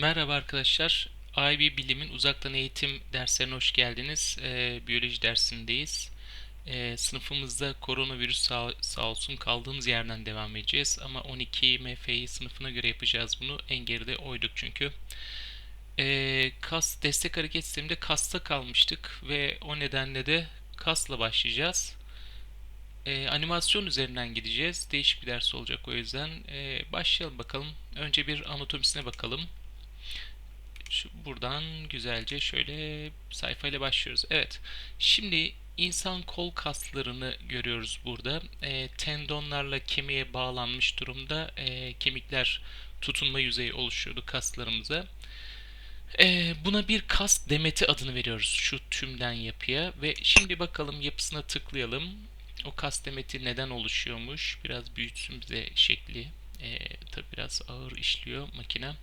Merhaba arkadaşlar. IB Bilim'in uzaktan eğitim derslerine hoş geldiniz. Ee, biyoloji dersindeyiz. Ee, sınıfımızda koronavirüs sağ, sağ olsun kaldığımız yerden devam edeceğiz. Ama 12 MF'yi sınıfına göre yapacağız bunu. En geride oyduk çünkü. Ee, kas destek hareket sisteminde kasta kalmıştık ve o nedenle de kasla başlayacağız. Ee, animasyon üzerinden gideceğiz. Değişik bir ders olacak o yüzden. Ee, başlayalım bakalım. Önce bir anatomisine bakalım. Şu, buradan güzelce şöyle sayfayla başlıyoruz. Evet. Şimdi insan kol kaslarını görüyoruz burada. E, tendonlarla kemiğe bağlanmış durumda. E, kemikler tutunma yüzeyi oluşuyordu kaslarımıza. E, buna bir kas demeti adını veriyoruz şu tümden yapıya. Ve şimdi bakalım yapısına tıklayalım. O kas demeti neden oluşuyormuş? Biraz büyütsün bize şekli. E, tabi biraz ağır işliyor makine.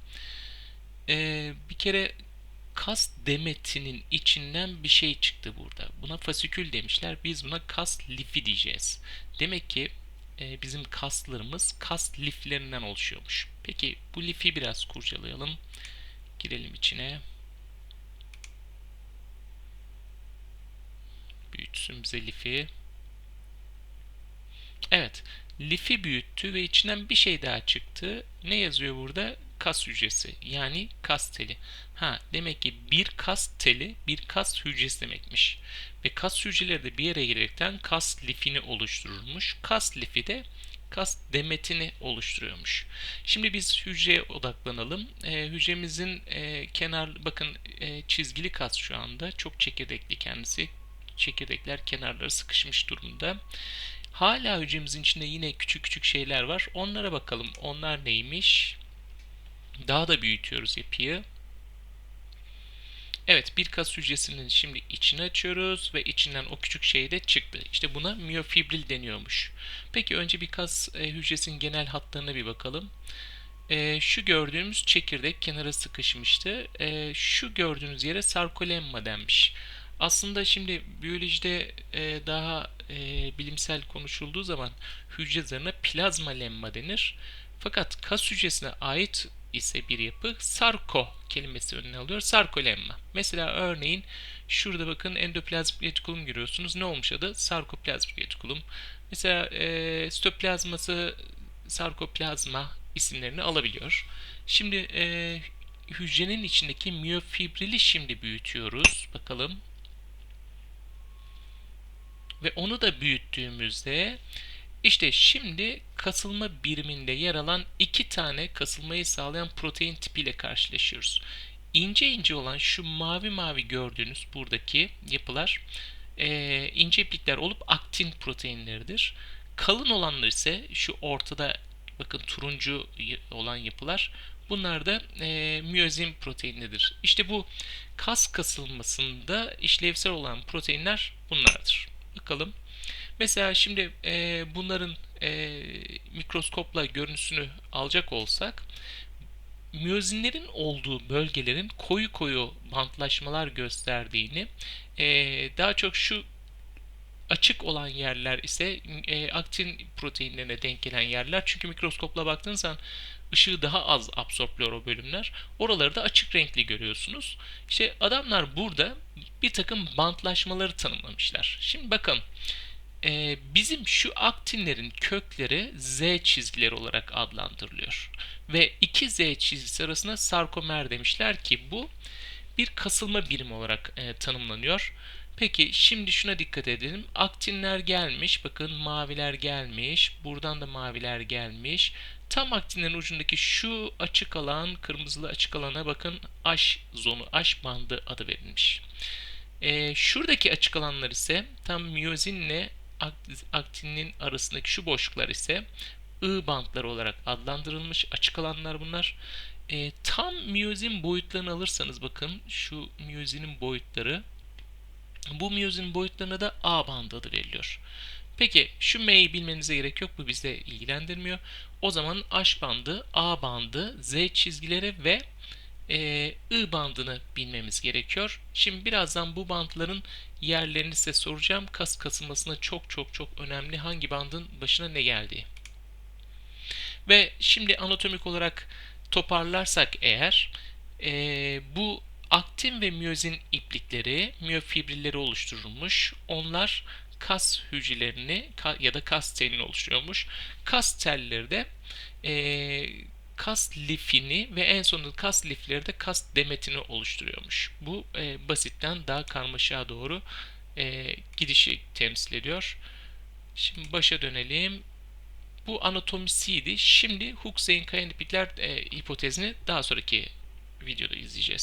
Ee, bir kere kas demetinin içinden bir şey çıktı burada. Buna fasikül demişler. Biz buna kas lifi diyeceğiz. Demek ki e, bizim kaslarımız kas liflerinden oluşuyormuş. Peki bu lifi biraz kurcalayalım. Girelim içine. Büyütsün bize lifi. Evet. Lifi büyüttü ve içinden bir şey daha çıktı. Ne yazıyor burada? Kas hücresi yani kas teli. Ha demek ki bir kas teli bir kas hücresi demekmiş. Ve kas hücreleri de bir yere gelerekten kas lifini oluştururmuş. Kas lifi de kas demetini oluşturuyormuş. Şimdi biz hücreye odaklanalım. E, hücremizin e, kenar bakın e, çizgili kas şu anda çok çekirdekli kendisi. Çekirdekler kenarları sıkışmış durumda. Hala hücremizin içinde yine küçük küçük şeyler var. Onlara bakalım. Onlar neymiş? Daha da büyütüyoruz yapıyı. Evet bir kas hücresinin şimdi içini açıyoruz ve içinden o küçük şey de çıktı. İşte buna miyofibril deniyormuş. Peki önce bir kas e, hücresinin genel hatlarına bir bakalım. E, şu gördüğümüz çekirdek kenara sıkışmıştı. E, şu gördüğünüz yere sarkolemma denmiş. Aslında şimdi biyolojide e, daha e, bilimsel konuşulduğu zaman hücre zarına plazma lemma denir. Fakat kas hücresine ait ise bir yapı sarko kelimesi önüne alıyor. Sarkolemma. Mesela örneğin şurada bakın endoplazmik retikulum görüyorsunuz. Ne olmuş adı? Sarkoplazmik retikulum. Mesela e, stoplazması sarkoplazma isimlerini alabiliyor. Şimdi e, hücrenin içindeki miyofibrili şimdi büyütüyoruz. Bakalım. Ve onu da büyüttüğümüzde işte şimdi kasılma biriminde yer alan iki tane kasılmayı sağlayan protein tipiyle karşılaşıyoruz. İnce ince olan şu mavi mavi gördüğünüz buradaki yapılar e, ince iplikler olup aktin proteinleridir. Kalın olanlar ise şu ortada bakın turuncu olan yapılar bunlar da e, miyozin proteinlidir. İşte bu kas kasılmasında işlevsel olan proteinler bunlardır. Bakalım. Mesela şimdi e, bunların e, mikroskopla görüntüsünü alacak olsak miyozinlerin olduğu bölgelerin koyu koyu bantlaşmalar gösterdiğini e, daha çok şu açık olan yerler ise e, aktin proteinlerine denk gelen yerler. Çünkü mikroskopla baktığınız zaman ışığı daha az absorpluyor o bölümler. Oraları da açık renkli görüyorsunuz. İşte adamlar burada bir takım bantlaşmaları tanımlamışlar. Şimdi bakın e, bizim şu aktinlerin kökleri Z çizgileri olarak adlandırılıyor. Ve iki Z çizgisi arasında sarkomer demişler ki bu bir kasılma birimi olarak e, tanımlanıyor. Peki şimdi şuna dikkat edelim. Aktinler gelmiş. Bakın maviler gelmiş. Buradan da maviler gelmiş. Tam aktinlerin ucundaki şu açık alan, kırmızılı açık alana bakın H zonu, H bandı adı verilmiş. E, şuradaki açık alanlar ise tam miyozinle aktinin arasındaki şu boşluklar ise I bantları olarak adlandırılmış açık alanlar bunlar. E, tam miyozin boyutlarını alırsanız bakın şu miyozinin boyutları bu miyozin boyutlarına da A bandı adı veriliyor. Peki şu M'yi bilmenize gerek yok. Bu bizi ilgilendirmiyor. O zaman H bandı, A bandı, Z çizgileri ve e, I bandını bilmemiz gerekiyor. Şimdi birazdan bu bandların yerlerini size soracağım. Kas kasılmasına çok çok çok önemli hangi bandın başına ne geldiği. Ve şimdi anatomik olarak toparlarsak eğer Ee, bu aktin ve miyozin iplikleri miyofibrilleri oluşturulmuş. Onlar kas hücrelerini ya da kas telini oluşturuyormuş. Kas telleri de ee, kas lifini ve en sonunda kas lifleri de kas demetini oluşturuyormuş. Bu e, basitten daha karmaşığa doğru e, gidişi temsil ediyor. Şimdi başa dönelim. Bu anatomisiydi. Şimdi Hooke-Zein-Kayan iplikler e, hipotezini daha sonraki videoda izleyeceğiz.